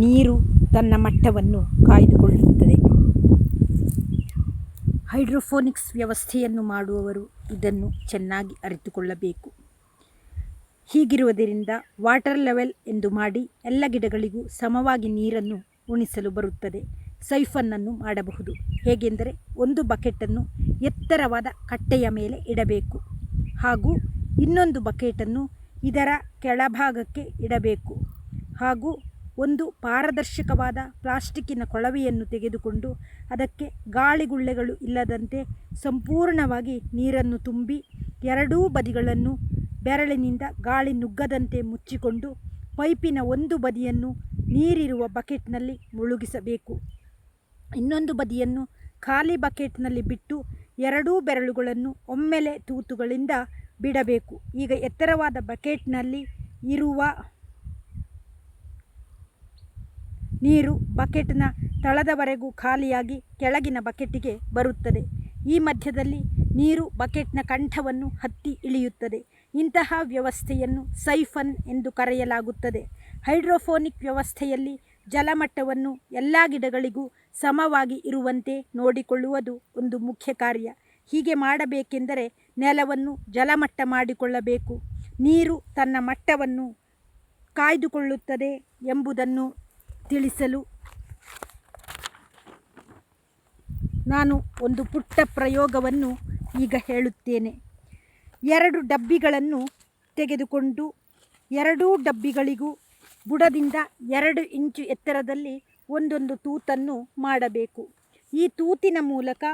ನೀರು ತನ್ನ ಮಟ್ಟವನ್ನು ಕಾಯ್ದುಕೊಳ್ಳುತ್ತದೆ. ಹೈಡ್ರೋಫೋನಿಕ್ಸ್ ವ್ಯವಸ್ಥೆಯನ್ನು ಮಾಡುವವರು ಇದನ್ನು ಚೆನ್ನಾಗಿ ಅರಿತುಕೊಳ್ಳಬೇಕು. ಹೀಗಿರುವುದರಿಂದ ವಾಟರ್ ಲೆವೆಲ್ ಎಂದು ಮಾಡಿ ಎಲ್ಲ ಗಿಡಗಳಿಗೂ ಸಮವಾಗಿ ನೀರನ್ನು ಉಣಿಸಲು ಬರುತ್ತದೆ. ಸೈಫನ್ನನ್ನು ಮಾಡಬಹುದು. ಹೇಗೆಂದರೆ ಒಂದು ಬಕೆಟನ್ನು ಎತ್ತರವಾದ ಕಟ್ಟೆಯ ಮೇಲೆ ಇಡಬೇಕು ಹಾಗೂ ಇನ್ನೊಂದು ಬಕೆಟನ್ನು ಇದರ ಕೆಳಭಾಗಕ್ಕೆ ಇಡಬೇಕು ಹಾಗೂ ಒಂದು ಪಾರದರ್ಶಕವಾದ ಪ್ಲಾಸ್ಟಿಕ್ಕಿನ ಕೊಳವೆಯನ್ನು ತೆಗೆದುಕೊಂಡು ಅದಕ್ಕೆ ಗಾಳಿಗುಳ್ಳೆಗಳು ಇಲ್ಲದಂತೆ ಸಂಪೂರ್ಣವಾಗಿ ನೀರನ್ನು ತುಂಬಿ ಎರಡೂ ಬದಿಗಳನ್ನು ಬೆರಳಿನಿಂದ ಗಾಳಿ ನುಗ್ಗದಂತೆ ಮುಚ್ಚಿಕೊಂಡು ಪೈಪಿನ ಒಂದು ಬದಿಯನ್ನು ನೀರಿರುವ ಬಕೆಟ್ನಲ್ಲಿ ಮುಳುಗಿಸಬೇಕು. ಇನ್ನೊಂದು ಬದಿಯನ್ನು ಖಾಲಿ ಬಕೆಟ್ನಲ್ಲಿ ಬಿಟ್ಟು ಎರಡೂ ಬೆರಳುಗಳನ್ನು ಒಮ್ಮೆಲೆ ತೂತುಗಳಿಂದ ಬಿಡಬೇಕು. ಈಗ ಎತ್ತರವಾದ ಬಕೆಟ್ನಲ್ಲಿ ಇರುವ ನೀರು ಬಕೆಟ್ನ ತಳದವರೆಗೂ ಖಾಲಿಯಾಗಿ ಕೆಳಗಿನ ಬಕೆಟಿಗೆ ಬರುತ್ತದೆ. ಈ ಮಧ್ಯದಲ್ಲಿ ನೀರು ಬಕೆಟ್ನ ಕಂಠವನ್ನು ಹತ್ತಿ ಇಳಿಯುತ್ತದೆ. ಇಂತಹ ವ್ಯವಸ್ಥೆಯನ್ನು ಸೈಫನ್ ಎಂದು ಕರೆಯಲಾಗುತ್ತದೆ. ಹೈಡ್ರೋಫೋನಿಕ್ ವ್ಯವಸ್ಥೆಯಲ್ಲಿ ಜಲಮಟ್ಟವನ್ನು ಎಲ್ಲ ಗಿಡಗಳಿಗೂ ಸಮವಾಗಿ ಇರುವಂತೆ ನೋಡಿಕೊಳ್ಳುವುದು ಒಂದು ಮುಖ್ಯ ಕಾರ್ಯ. ಹೀಗೆ ಮಾಡಬೇಕೆಂದರೆ ನೆಲವನ್ನು ಜಲಮಟ್ಟ ಮಾಡಿಕೊಳ್ಳಬೇಕು. ನೀರು ತನ್ನ ಮಟ್ಟವನ್ನು ಕಾಯ್ದುಕೊಳ್ಳುತ್ತದೆ ಎಂಬುದನ್ನು ತಿಳಿಸಲು ನಾನು ಒಂದು ಪುಟ್ಟ ಪ್ರಯೋಗವನ್ನು ಈಗ ಹೇಳುತ್ತೇನೆ. ಎರಡು ಡಬ್ಬಿಗಳನ್ನು ತೆಗೆದುಕೊಂಡು ಎರಡೂ ಡಬ್ಬಿಗಳಿಗೂ ಬುಡದಿಂದ ಎರಡು ಇಂಚು ಎತ್ತರದಲ್ಲಿ ಒಂದೊಂದು ತೂತನ್ನು ಮಾಡಬೇಕು. ಈ ತೂತಿನ ಮೂಲಕ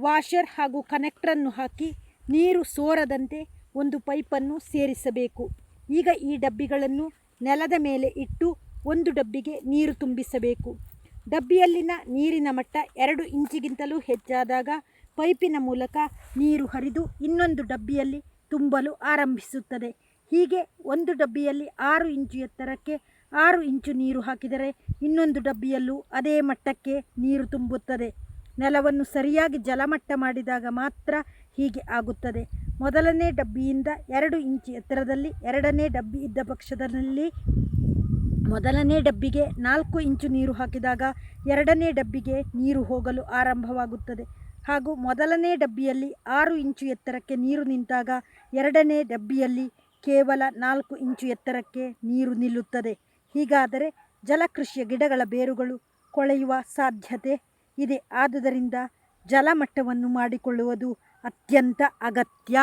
ವಾಷರ್ ಹಾಗೂ ಕನೆಕ್ಟ್ರನ್ನು ಹಾಕಿ ನೀರು ಸೋರದಂತೆ ಒಂದು ಪೈಪನ್ನು ಸೇರಿಸಬೇಕು. ಈಗ ಈ ಡಬ್ಬಿಗಳನ್ನು ನೆಲದ ಮೇಲೆ ಇಟ್ಟು ಒಂದು ಡಬ್ಬಿಗೆ ನೀರು ತುಂಬಿಸಬೇಕು. ಡಬ್ಬಿಯಲ್ಲಿನ ನೀರಿನ ಮಟ್ಟ ಎರಡು ಇಂಚಿಗಿಂತಲೂ ಹೆಚ್ಚಾದಾಗ ಪೈಪಿನ ಮೂಲಕ ನೀರು ಹರಿದು ಇನ್ನೊಂದು ಡಬ್ಬಿಯಲ್ಲಿ ತುಂಬಲು ಆರಂಭಿಸುತ್ತದೆ. ಹೀಗೆ ಒಂದು ಡಬ್ಬಿಯಲ್ಲಿ ಆರು ಇಂಚು ಎತ್ತರಕ್ಕೆ ಆರು ಇಂಚು ನೀರು ಹಾಕಿದರೆ ಇನ್ನೊಂದು ಡಬ್ಬಿಯಲ್ಲೂ ಅದೇ ಮಟ್ಟಕ್ಕೆ ನೀರು ತುಂಬುತ್ತದೆ. ನೆಲವನ್ನು ಸರಿಯಾಗಿ ಜಲಮಟ್ಟ ಮಾಡಿದಾಗ ಮಾತ್ರ ಹೀಗೆ ಆಗುತ್ತದೆ. ಮೊದಲನೇ ಡಬ್ಬಿಯಿಂದ ಎರಡು ಇಂಚು ಎತ್ತರದಲ್ಲಿ ಎರಡನೇ ಡಬ್ಬಿ ಇದ್ದ ಪಕ್ಷದಲ್ಲಿ ಮೊದಲನೇ ಡಬ್ಬಿಗೆ ನಾಲ್ಕು ಇಂಚು ನೀರು ಹಾಕಿದಾಗ ಎರಡನೇ ಡಬ್ಬಿಗೆ ನೀರು ಹೋಗಲು ಆರಂಭವಾಗುತ್ತದೆ. ಹಾಗೂ ಮೊದಲನೇ ಡಬ್ಬಿಯಲ್ಲಿ ಆರು ಇಂಚು ಎತ್ತರಕ್ಕೆ ನೀರು ನಿಂತಾಗ ಎರಡನೇ ಡಬ್ಬಿಯಲ್ಲಿ ಕೇವಲ ನಾಲ್ಕು ಇಂಚು ಎತ್ತರಕ್ಕೆ ನೀರು ನಿಲ್ಲುತ್ತದೆ. ಹೀಗಾದರೆ ಜಲಕೃಷಿಯ ಗಿಡಗಳ ಬೇರುಗಳು ಕೊಳೆಯುವ ಸಾಧ್ಯತೆ ಇದೆ. ಆದುದರಿಂದ ಜಲಮಟ್ಟವನ್ನು ಮಾಡಿಕೊಳ್ಳುವುದು ಅತ್ಯಂತ ಅಗತ್ಯ.